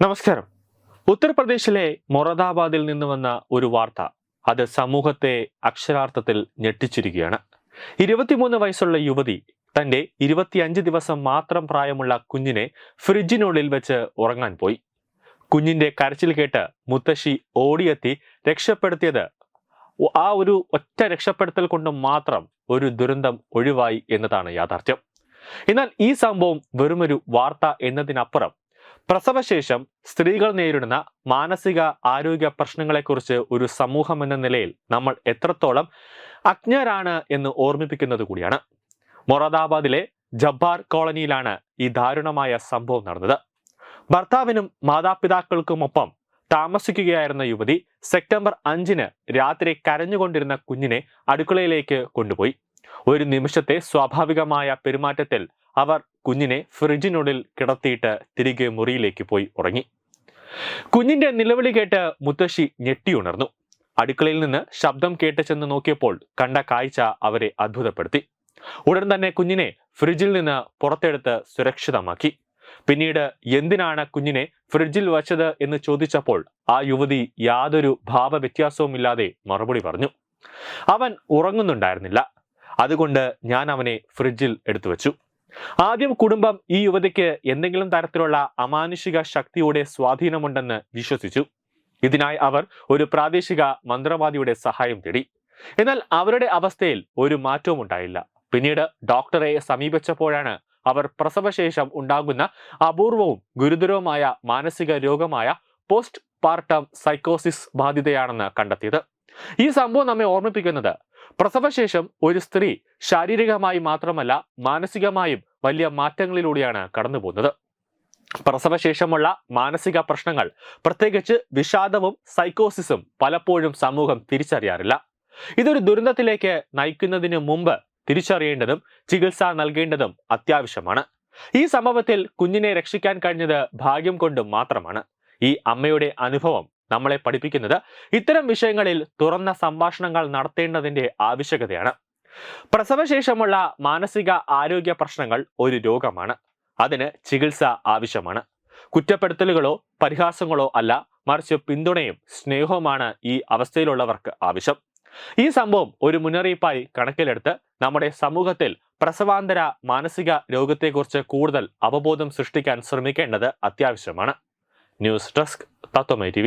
നമസ്കാരം. ഉത്തർപ്രദേശിലെ മൊറദാബാദിൽ നിന്ന് വന്ന ഒരു വാർത്ത അത് സമൂഹത്തെ അക്ഷരാർത്ഥത്തിൽ ഞെട്ടിച്ചിരിക്കുകയാണ്. ഇരുപത്തിമൂന്ന് വയസ്സുള്ള യുവതി തന്റെ ഇരുപത്തിയഞ്ച് ദിവസം മാത്രം പ്രായമുള്ള കുഞ്ഞിനെ ഫ്രിഡ്ജിനുള്ളിൽ വെച്ച് ഉറങ്ങാൻ പോയി. കുഞ്ഞിന്റെ കരച്ചിൽ കേട്ട് മുത്തശ്ശി ഓടിയെത്തി രക്ഷപ്പെടുത്തിയത് ആ ഒരു ഒറ്റ രക്ഷപ്പെടുത്തൽ കൊണ്ട് മാത്രം ഒരു ദുരന്തം ഒഴിവായി എന്നതാണ് യാഥാർത്ഥ്യം. എന്നാൽ ഈ സംഭവം വെറുമൊരു വാർത്ത എന്നതിനപ്പുറം പ്രസവശേഷം സ്ത്രീകൾ നേരിടുന്ന മാനസിക ആരോഗ്യ പ്രശ്നങ്ങളെക്കുറിച്ച് ഒരു സമൂഹം എന്ന നിലയിൽ നമ്മൾ എത്രത്തോളം അജ്ഞരാണ് എന്ന് ഓർമ്മിപ്പിക്കുന്നത് കൂടിയാണ്. മൊറാദാബാദിലെ ജബ്ബാർ കോളനിയിലാണ് ഈ ദാരുണമായ സംഭവം നടന്നത്. ഭർത്താവിനും മാതാപിതാക്കൾക്കുമൊപ്പം താമസിക്കുകയായിരുന്ന യുവതി സെപ്റ്റംബർ അഞ്ചിന് രാത്രി കരഞ്ഞുകൊണ്ടിരുന്ന കുഞ്ഞിനെ അടുക്കളയിലേക്ക് കൊണ്ടുപോയി. ഒരു നിമിഷത്തെ സ്വാഭാവികമായ പെരുമാറ്റത്തിൽ അവർ കുഞ്ഞിനെ ഫ്രിഡ്ജിനുള്ളിൽ കിടത്തിയിട്ട് തിരികെ മുറിയിലേക്ക് പോയി ഉറങ്ങി. കുഞ്ഞിന്റെ നിലവിളി കേട്ട് മുത്തശ്ശി ഞെട്ടിയുണർന്നു അടുക്കളയിൽ നിന്ന് ശബ്ദം കേട്ട് ചെന്ന് നോക്കിയപ്പോൾ കണ്ട കാഴ്ച അവരെ അത്ഭുതപ്പെടുത്തി. ഉടൻ തന്നെ കുഞ്ഞിനെ ഫ്രിഡ്ജിൽ നിന്ന് പുറത്തെടുത്ത് സുരക്ഷിതമാക്കി. പിന്നീട് എന്തിനാണ് കുഞ്ഞിനെ ഫ്രിഡ്ജിൽ വച്ചത് എന്ന് ചോദിച്ചപ്പോൾ ആ യുവതി യാതൊരു ഭാവവ്യത്യാസവുമില്ലാതെ മറുപടി പറഞ്ഞു. അവൻ ഉറങ്ങുന്നുണ്ടായിരുന്നില്ല. അതുകൊണ്ട് ഞാൻ അവനെ ഫ്രിഡ്ജിൽ എടുത്തു വെച്ചു ആദ്യം കുടുംബം ഈ യുവതിക്ക് എന്തെങ്കിലും തരത്തിലുള്ള അമാനുഷിക ശക്തിയുടെ സ്വാധീനമുണ്ടെന്ന് വിശ്വസിച്ചു. ഇതിനായി അവർ ഒരു പ്രാദേശിക മന്ത്രവാദിയുടെ സഹായം തേടി. എന്നാൽ അവരുടെ അവസ്ഥയിൽ ഒരു മാറ്റവും ഉണ്ടായില്ല. പിന്നീട് ഡോക്ടറെ സമീപിച്ചപ്പോഴാണ് അവർ പ്രസവശേഷം ഉണ്ടാകുന്ന അപൂർവവും ഗുരുതരവുമായ മാനസിക രോഗമായ പോസ്റ്റ് പാർട്ടം സൈക്കോസിസ് ബാധിതയാണെന്ന് കണ്ടെത്തിയത്. ഈ സംഭവം നമ്മെ ഓർമ്മിപ്പിക്കുന്നത് പ്രസവശേഷം ഒരു സ്ത്രീ ശാരീരികമായി മാത്രമല്ല മാനസികമായും വലിയ മാറ്റങ്ങളിലൂടെയാണ് കടന്നു പോകുന്നത് പ്രസവശേഷമുള്ള മാനസിക പ്രശ്നങ്ങൾ പ്രത്യേകിച്ച് വിഷാദവും സൈക്കോസിസും പലപ്പോഴും സമൂഹം തിരിച്ചറിയാറില്ല. ഇതൊരു ദുരന്തത്തിലേക്ക് നയിക്കുന്നതിന് മുമ്പ് തിരിച്ചറിയേണ്ടതും ചികിത്സ നൽകേണ്ടതും അത്യാവശ്യമാണ്. ഈ സംഭവത്തിൽ കുഞ്ഞിനെ രക്ഷിക്കാൻ കഴിഞ്ഞത് ഭാഗ്യം കൊണ്ട് മാത്രമാണ്. ഈ അമ്മയുടെ അനുഭവം നമ്മളെ പഠിപ്പിക്കുന്നത് ഇത്തരം വിഷയങ്ങളിൽ തുറന്ന സംഭാഷണങ്ങൾ നടത്തേണ്ടതിന്റെ ആവശ്യകതയാണ്. പ്രസവശേഷമുള്ള മാനസിക ആരോഗ്യ പ്രശ്നങ്ങൾ ഒരു രോഗമാണ്. അതിന് ചികിത്സ ആവശ്യമാണ്. കുറ്റപ്പെടുത്തലുകളോ പരിഹാസങ്ങളോ അല്ല മറിച്ച് പിന്തുണയും സ്നേഹവുമാണ് ഈ അവസ്ഥയിലുള്ളവർക്ക് ആവശ്യം. ഈ സംഭവം ഒരു മുന്നറിയിപ്പായി കണക്കിലെടുത്ത് നമ്മുടെ സമൂഹത്തിൽ പ്രസവാന്തര മാനസിക രോഗത്തെക്കുറിച്ച് കൂടുതൽ അവബോധം സൃഷ്ടിക്കാൻ ശ്രമിക്കേണ്ടത് അത്യാവശ്യമാണ്. ന്യൂസ് ഡെസ്ക് തത്വമൈ ടി